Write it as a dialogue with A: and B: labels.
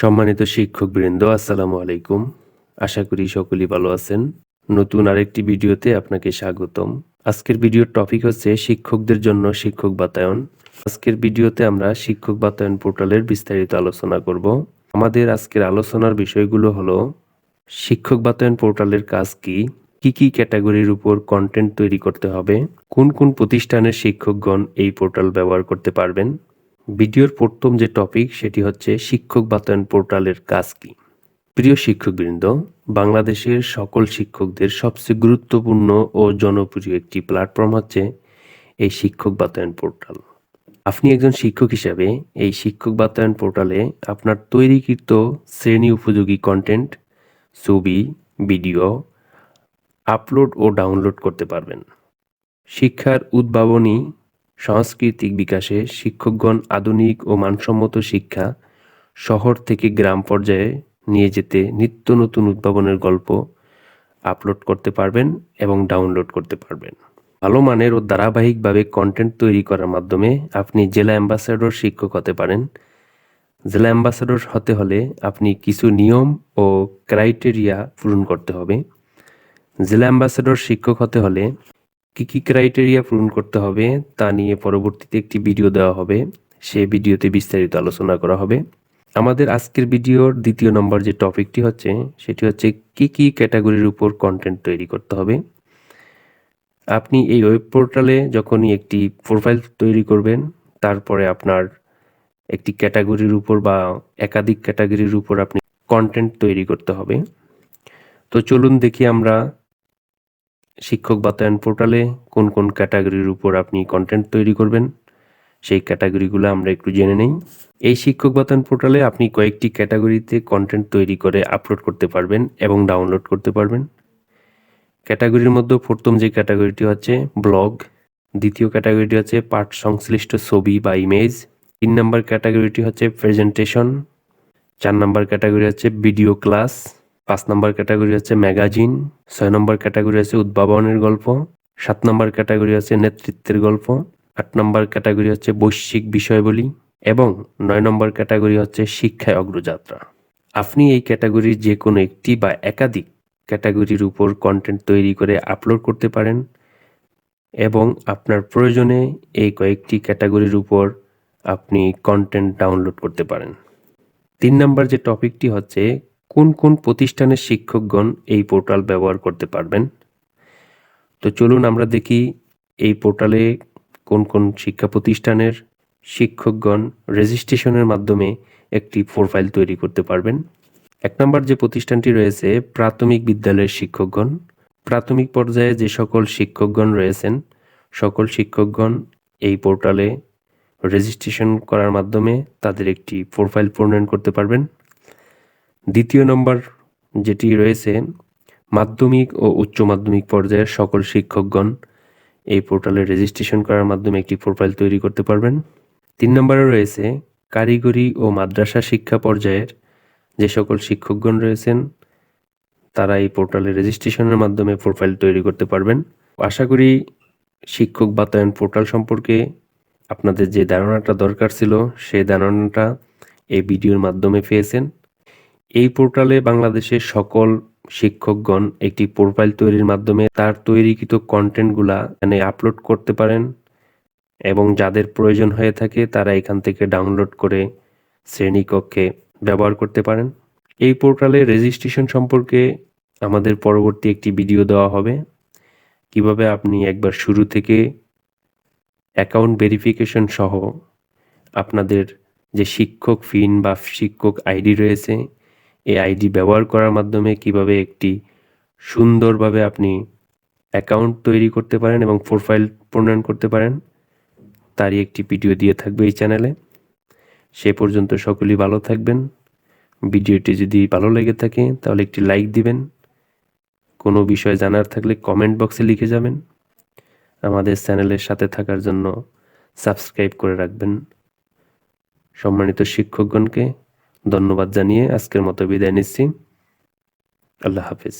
A: সম্মানিত শিক্ষকবৃন্দ, আসসালামু আলাইকুম। আশা করি সকলেই ভালো আছেন। নতুন আরেকটি ভিডিওতে আপনাকে স্বাগতম। আজকের ভিডিওর টপিক হচ্ছে শিক্ষকদের জন্য শিক্ষক বাতায়ন। আজকের ভিডিওতে আমরা শিক্ষক বাতায়ন পোর্টালের বিস্তারিত আলোচনা করব। আমাদের আজকের আলোচনার বিষয়গুলো হলো, শিক্ষক বাতায়ন পোর্টালের কাজ কি? কি কি ক্যাটাগরির উপর কন্টেন্ট তৈরি করতে হবে? কোন কোন প্রতিষ্ঠানের শিক্ষকগণ এই পোর্টাল ব্যবহার করতে পারবেন? ভিডিওর প্রথম যে টপিক সেটি হচ্ছে শিক্ষক বাতায়ন পোর্টালের কাজ কি? প্রিয় শিক্ষকবৃন্দ, বাংলাদেশের সকল শিক্ষকদের সবচেয়ে গুরুত্বপূর্ণ ও জনপ্রিয় একটি প্ল্যাটফর্ম হচ্ছে এই শিক্ষক বাতায়ন পোর্টাল। আপনি একজন শিক্ষক হিসাবে এই শিক্ষক বাতায়ন পোর্টালে আপনার তৈরিকৃত শ্রেণি উপযোগী কন্টেন্ট ছবি ভিডিও আপলোড ও ডাউনলোড করতে পারবেন। শিক্ষার উদ্ভাবনী সাংস্কৃতিক বিকাশে শিক্ষকগণ আধুনিক ও মানসম্মত শিক্ষা, শহর থেকে গ্রাম পর্যায়ে নিয়ে যেতে নিত্য নতুন উদ্ভাবনের গল্প আপলোড করতে পারবেন এবং ডাউনলোড করতে পারবেন। ভালো মানের ও ধারাবাহিকভাবে কন্টেন্ট তৈরি করার মাধ্যমে আপনি জেলা অ্যাম্বাসেডর শিক্ষক হতে পারেন। জেলা অ্যাম্বাসেডর হতে হলে আপনি কিছু নিয়ম ও ক্রাইটেরিয়া পূরণ করতে হবে। জেলা অ্যাম্বাসেডর শিক্ষক হতে হলে কি কি ক্রাইটেরিয়া পূরণ করতে হবে তা নিয়ে পরবর্তীতে একটি ভিডিও দেওয়া হবে। সেই ভিডিওতে বিস্তারিত আলোচনা করা হবে। আমাদের আজকের ভিডিওর দ্বিতীয় নম্বর যে টপিকটি হচ্ছে, সেটি হচ্ছে কি কি ক্যাটাগরির উপর কন্টেন্ট তৈরি করতে হবে। আপনি এই ওয়েব পোর্টালে যখনই একটি প্রোফাইল তৈরি করবেন, তারপরে আপনার একটি ক্যাটাগরির উপর বা একাধিক ক্যাটাগরির উপর আপনি কন্টেন্ট তৈরি করতে হবে। তো চলুন দেখি আমরা শিক্ষক বাতায়ন পোর্টালে কোন কোন ক্যাটাগরির উপর আপনি কন্টেন্ট তৈরি করবেন, সেই ক্যাটাগরিগুলো আমরা একটু জেনে নেই। এই শিক্ষক বাতায়ন পোর্টালে আপনি কয়েকটি ক্যাটাগরিতে কন্টেন্ট তৈরি করে আপলোড করতে পারবেন এবং ডাউনলোড করতে পারবেন। ক্যাটাগরির মধ্যে প্রথম যে ক্যাটাগরিটি হচ্ছে ব্লগ দ্বিতীয় ক্যাটাগরিটি হচ্ছে পাঠ সংশ্লিষ্ট ছবি বা ইমেজ তিন নম্বর ক্যাটাগরিটি হচ্ছে প্রেজেন্টেশন চার নম্বর ক্যাটাগরি হচ্ছে ভিডিও ক্লাস পাঁচ নম্বর ক্যাটাগরি হচ্ছে ম্যাগাজিন, ছয় নম্বর ক্যাটাগরি আছে উদ্ভাবনের গল্প, সাত নম্বর ক্যাটাগরি আছে নেতৃত্বের গল্প, আট নম্বর ক্যাটাগরি হচ্ছে বৈশ্বিক বিষয়বলী এবং নয় নম্বর ক্যাটাগরি হচ্ছে শিক্ষায় অগ্রযাত্রা। আপনি এই ক্যাটাগরির যে কোনো একটি বা একাধিক ক্যাটাগরির উপর কন্টেন্ট তৈরি করে আপলোড করতে পারেন এবং আপনার প্রয়োজনে এই কয়েকটি ক্যাটাগরির উপর আপনি কন্টেন্ট ডাউনলোড করতে পারেন। তিন নম্বর যে টপিকটি হচ্ছে কোন কোন প্রতিষ্ঠানের শিক্ষকগণ এই পোর্টাল ব্যবহার করতে পারবেন? তো চলুন আমরা দেখি এই পোর্টালে কোন কোন শিক্ষা প্রতিষ্ঠানের শিক্ষকগণ রেজিস্ট্রেশনের মাধ্যমে একটি প্রোফাইল তৈরি করতে পারবেন। এক নম্বর যে প্রতিষ্ঠানটি রয়েছে, প্রাথমিক বিদ্যালয়ের শিক্ষকগণ। প্রাথমিক পর্যায়ে যে সকল শিক্ষকগণ রয়েছেন, সকল শিক্ষকগণ এই পোর্টালে রেজিস্ট্রেশন করার মাধ্যমে তাদের একটি প্রোফাইল প্রণয়ন করতে পারবেন। দ্বিতীয় নম্বর যেটি রয়েছে, মাধ্যমিক ও উচ্চ মাধ্যমিক পর্যায়ের সকল শিক্ষকগণ এই পোর্টালে রেজিস্ট্রেশন করার মাধ্যমে একটি প্রোফাইল তৈরি করতে পারবেন। তিন নম্বরে রয়েছে, কারিগরি ও মাদ্রাসা শিক্ষা পর্যায়ের যে সকল শিক্ষকগণ রয়েছেন, তারা এই পোর্টালে রেজিস্ট্রেশনের মাধ্যমে প্রোফাইল তৈরি করতে পারবেন। আশা করি শিক্ষক বাতায়ন পোর্টাল সম্পর্কে আপনাদের যে ধারণাটা দরকার ছিল সেই ধারণাটা এই ভিডিওর মাধ্যমে পেয়েছেন। এই পোর্টালে বাংলাদেশের সকল শিক্ষকগণ একটি প্রোফাইল তৈরির মাধ্যমে তার তৈরিকৃত কন্টেন্টগুলা এখানে আপলোড করতে পারেন এবং যাদের প্রয়োজন হয়ে থাকে তারা এখান থেকে ডাউনলোড করে শ্রেণীকক্ষে ব্যবহার করতে পারেন। এই পোর্টালে রেজিস্ট্রেশন সম্পর্কে আমাদের পরবর্তী একটি ভিডিও দেওয়া হবে। কীভাবে আপনি একবার শুরু থেকে অ্যাকাউন্ট ভেরিফিকেশন সহ আপনাদের যে শিক্ষক ফিন বা শিক্ষক আইডি রয়েছে এই আইডি ব্যবহার করার মাধ্যমে কীভাবে একটি সুন্দরভাবে আপনি অ্যাকাউন্ট তৈরি করতে পারেন এবং প্রোফাইল প্রণয়ন করতে পারেন, তারই একটি ভিডিও দিয়ে থাকবে এই চ্যানেলে সে পর্যন্ত সকলেই ভালো থাকবেন। ভিডিওটি যদি ভালো লেগে থাকে, তাহলে একটি লাইক দিবেন। কোনো বিষয় জানার থাকলে কমেন্ট বক্সে লিখে যাবেন। আমাদের চ্যানেলের সাথে থাকার জন্য সাবস্ক্রাইব করে রাখবেন। সম্মানিত শিক্ষকগণকে ধন্যবাদ জানিয়ে আজকের মতো বিদায় নিচ্ছি। আল্লাহ হাফিজ।